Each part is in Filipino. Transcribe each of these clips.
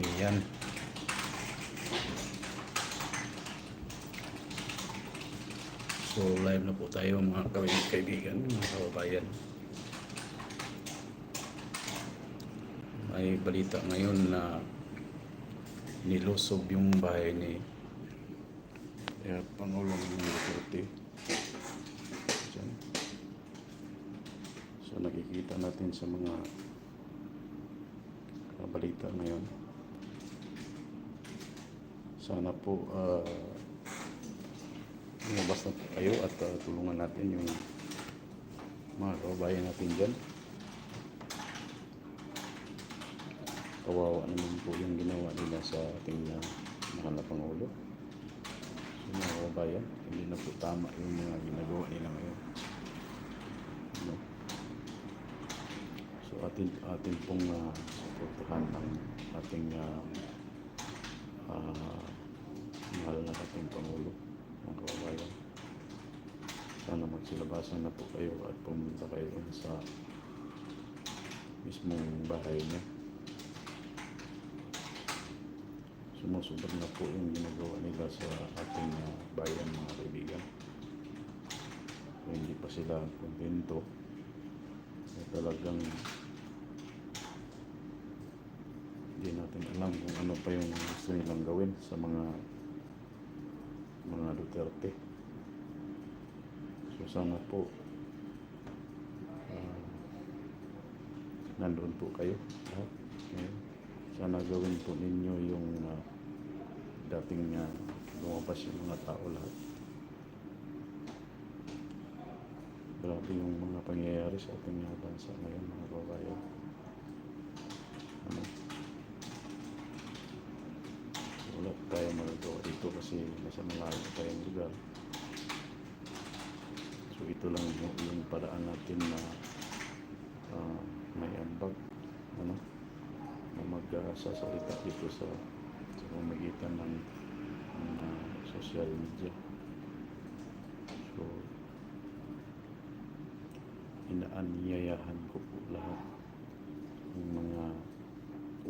Ayan. So live na po tayo mga kaibigan, mga kababayan. May balita ngayon na nilusob yung bahay ni eh, Pangulong Duterte. Diyan. So nakikita natin sa mga balita ngayon. Sana po ah, lumabas na po kayo at ah, tulungan natin yung mga kababayan natin dyan. Kawawa naman po yung ginawa nila sa ating uh, mahal na Pangulo. So mga kababayan, hindi na po tama yung mga ginagawa nila ngayon. Ano? So atin atin pong uh, suportahan ang ating uh, na ating Pangulo, mga kababayan. Sana magsilabasan na po kayo at pumunta kayo sa mismong bahay niya. Sumusobra na po yung ginagawa nila sa ating ah, bayan mga kaibigan. Kung hindi pa sila kontento, eh, talagang hindi natin alam kung ano pa yung gusto nilang gawin sa mga mga Duterte. So sana po ah, nandun po kayo lahat. Sana gawin po ninyo yung ah, dating uh, lumabas yung mga tao lahat. Grabe yung mga pangyayari sa ating bansa ngayon mga kababayan. Ano? wala tayong magagawa dito kasi nasa malayo tayong lugar. So ito lang yung, yung paraan natin na ah, may ambag ano na magsasalita dito sa sa pamagitan ng mga social media. So inaanyayahan ko po lahat ng mga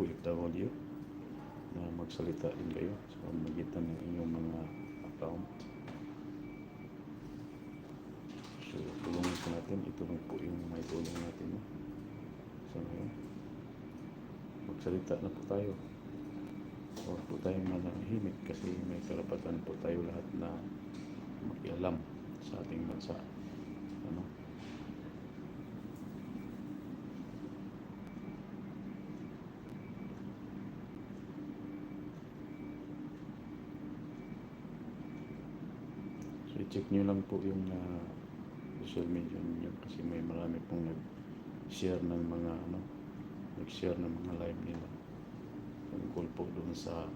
OFW na magsalita din kayo sa pamagitan ng inyong mga account. So, tulungan po natin. Ito lang po yung may tulong natin. No? So, ngayon, magsalita na po tayo. Huwag po tayong manahimik kasi may karapatan po tayo lahat na makialam sa ating bansa. Ano? So, i-check nyo lang po yung ah, social media ninyo kasi may marami pong nag-share ng mga ano, nag-share ng mga live nila. Tungkol po doon sa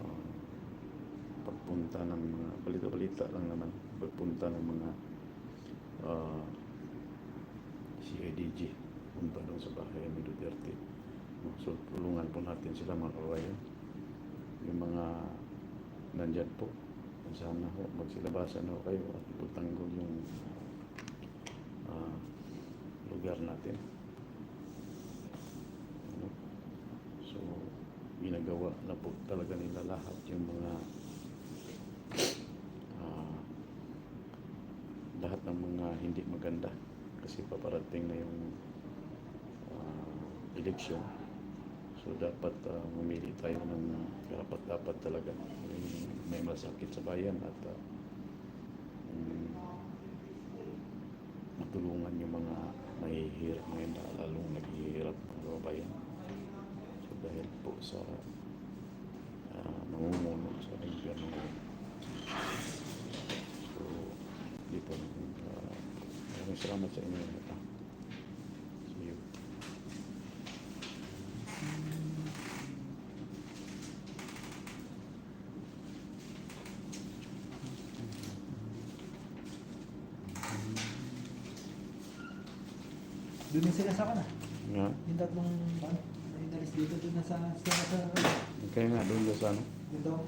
ah, pagpunta ng mga balita-balita lang naman pagpunta ng mga ah, CIDG punta doon sa bahay ni Duterte. So tulungan po natin sila mga kawayan yung mga nandyan po sana ho magsilabasan ho kayo at ipatanggol yung ah, lugar natin. Ano? so ginagawa na po talaga nila lahat yung mga ah, lahat ng mga hindi maganda. Kasi paparating na yung ah, eleksyon. So dapat ah, mamili tayo ng dapat dapat talaga may, may masakit sa bayan at matulungan yung mga mahihirap ngayon na lalong naghihirap mga kababayan. So dahil po sa uh, sa. So dito uh, maraming salamat sa inyo. Doon din sila sa kana. Nga, Yung tatlong ano, may dalis dito doon na sa sa sa kaya nga doon sa ano. dito.